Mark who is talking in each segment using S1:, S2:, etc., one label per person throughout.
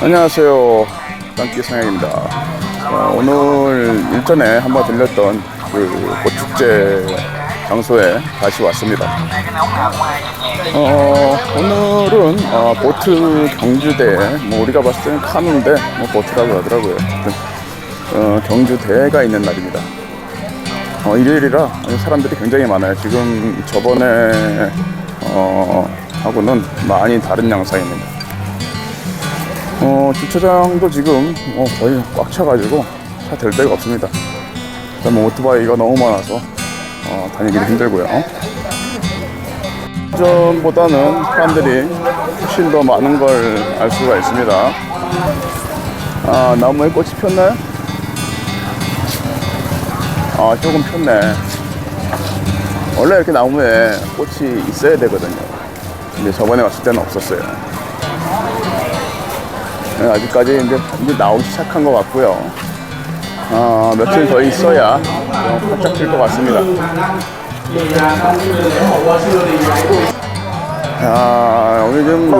S1: 안녕하세요. 땅기 상혁입니다. 어, 오늘 일전에 한번 들렸던 그 꽃축제 장소에 다시 왔습니다. 어, 오늘은 어, 보트 경주대, 뭐 우리가 봤을 때는 카누인데 뭐 보트라고 하더라고요. 어, 경주대회가 있는 날입니다. 어, 일요일이라 사람들이 굉장히 많아요. 지금 저번에 어, 하고는 많이 다른 양상입니다. 어, 주차장도 지금 어, 거의 꽉 차가지고 차 댈 데가 없습니다. 일단 뭐 오토바이가 너무 많아서 어, 다니기도 힘들고요. 전보다는 사람들이 훨씬 더 많은 걸 알 수가 있습니다. 아, 나무에 꽃이 폈나요? 아, 조금 폈네. 원래 이렇게 나무에 꽃이 있어야 되거든요. 근데 저번에 왔을 때는 없었어요. 네, 아직까지 이제, 이제 나오기 시작한 것 같고요. 아, 며칠 더 있어야 좀 활짝 필것 같습니다. 야, 여기 지금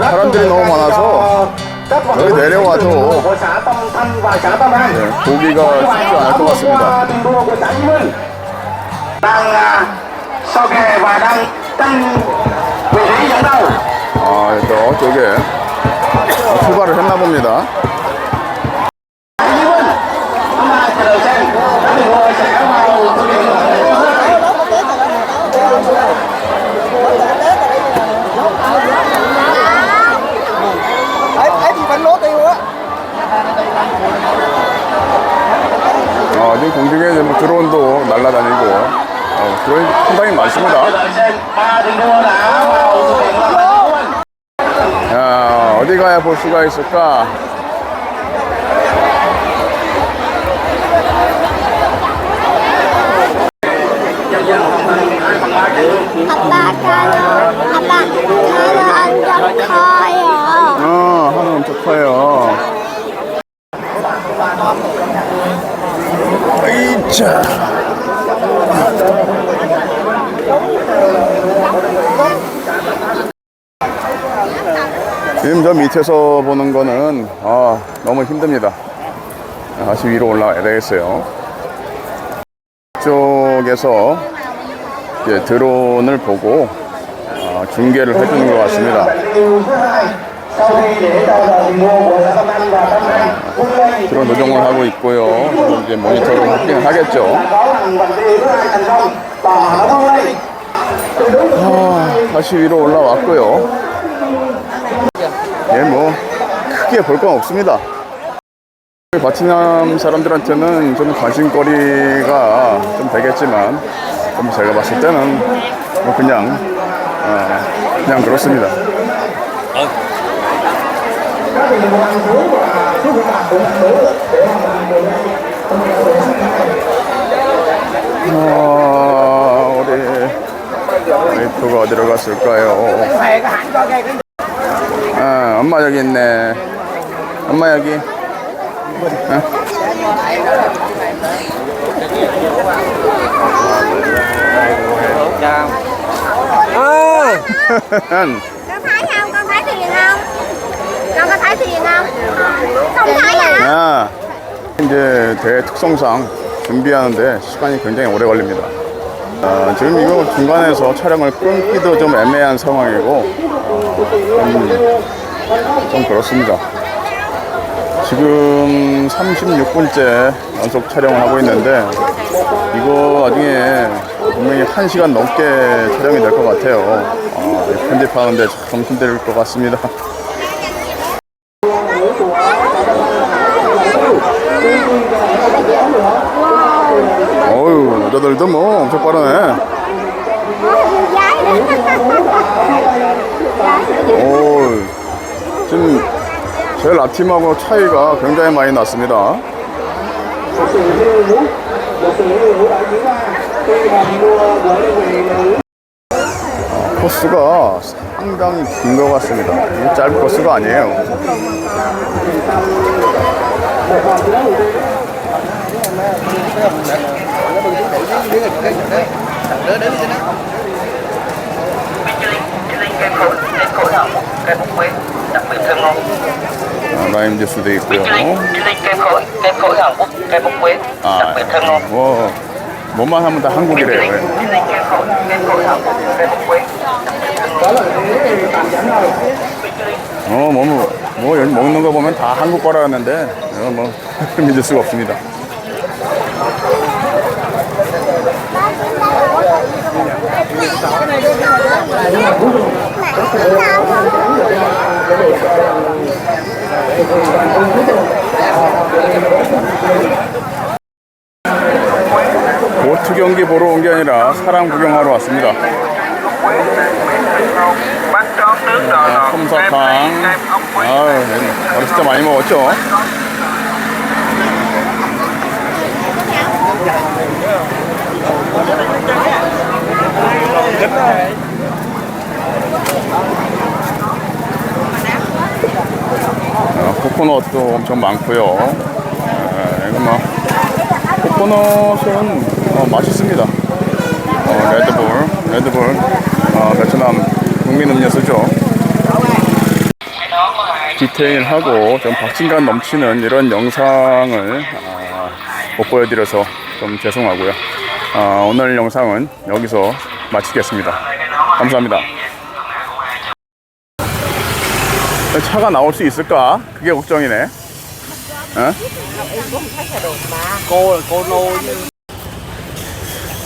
S1: 사람들이 너무 많아서 여기 내려와도 네, 보기가 쉽지 않을 것 같습니다. 아, 또 저게 어, 출발을 했나 봅니다. 지금 공중에 뭐 드론도 날아다니고 어, 드론이 상당히 많습니다. 야, 어디 가야 볼 수가 있을까?
S2: 아빠 가요. 아빠 가요 완전 커요.
S1: 어, 하늘 엄청 커요. 자. 지금 저 밑에서 보는 거는 아, 너무 힘듭니다. 다시 위로 올라가야 되겠어요. 쪽에서 이제 드론을 보고 아, 중계를 해주는 것 같습니다. 드론 조정을 하고 있고요. 이제 모니터를 하긴 하겠죠. 아, 다시 위로 올라왔고요. 예, 뭐 크게 볼 건 없습니다. 바티남 사람들한테는 좀 관심거리가 좀 되겠지만, 좀 제가 봤을 때는 뭐 그냥 어, 그냥 그렇습니다. 어, 우리 와이프가 어디로 갔을까요? 아, 엄마 여기 있네. 엄마 여기. 어?
S2: Con Hả?
S1: 아, 이제 대회 특성상 준비하는데 시간이 굉장히 오래 걸립니다. 아, 지금 이거 중간에서 촬영을 끊기도 좀 애매한 상황이고, 좀, 좀 그렇습니다. 지금 36분째 연속 촬영을 하고 있는데, 이거 나중에 분명히 1시간 넘게 촬영이 될 것 같아요. 아, 편집하는데 참 힘들 것 같습니다. 어유 여자들도 뭐 엄청 빠르네. 오, 지금 제일 앞팀하고 차이가 굉장히 많이 났습니다. 코스가 상당히 긴 것 같습니다. 짧은 코스가 아니에요. 아, 라임 주스도 있고요. 아, 뭐 뭐만 하면 다 한국이래요. 예. 어, 뭐, 뭐, 뭐, 여기 먹는 거 보면 다 한국 거라는데, 어, 뭐, 믿을 수가 없습니다. 보트 경기 보러 온 게 아니라 사람 구경하러 왔습니다. 아, 솜사탕. 아유, 어렸을 때 많이 먹었죠? 아, 코코넛도 엄청 많고요. 아, 이거 뭐 코코넛은 어, 맛있습니다. 어, 레드불, 레드불, 어, 베트남 국민 음료수죠. 디테일하고 좀 박진감 넘치는 이런 영상을 아, 못 보여드려서 좀 죄송하고요. 아, 오늘 영상은 여기서 마치겠습니다. 감사합니다. 차가 나올 수 있을까? 그게 걱정이네. 어?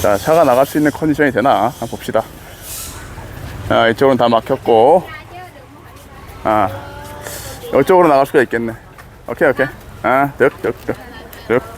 S1: 자, 차가 나갈 수 있는 컨디션이 되나? 한번 봅시다. 아, 이쪽은 다 막혔고, 아, 이쪽으로 나갈 수가 있겠네. 오케이, 오케이. 아, 득, 득, 득, 득.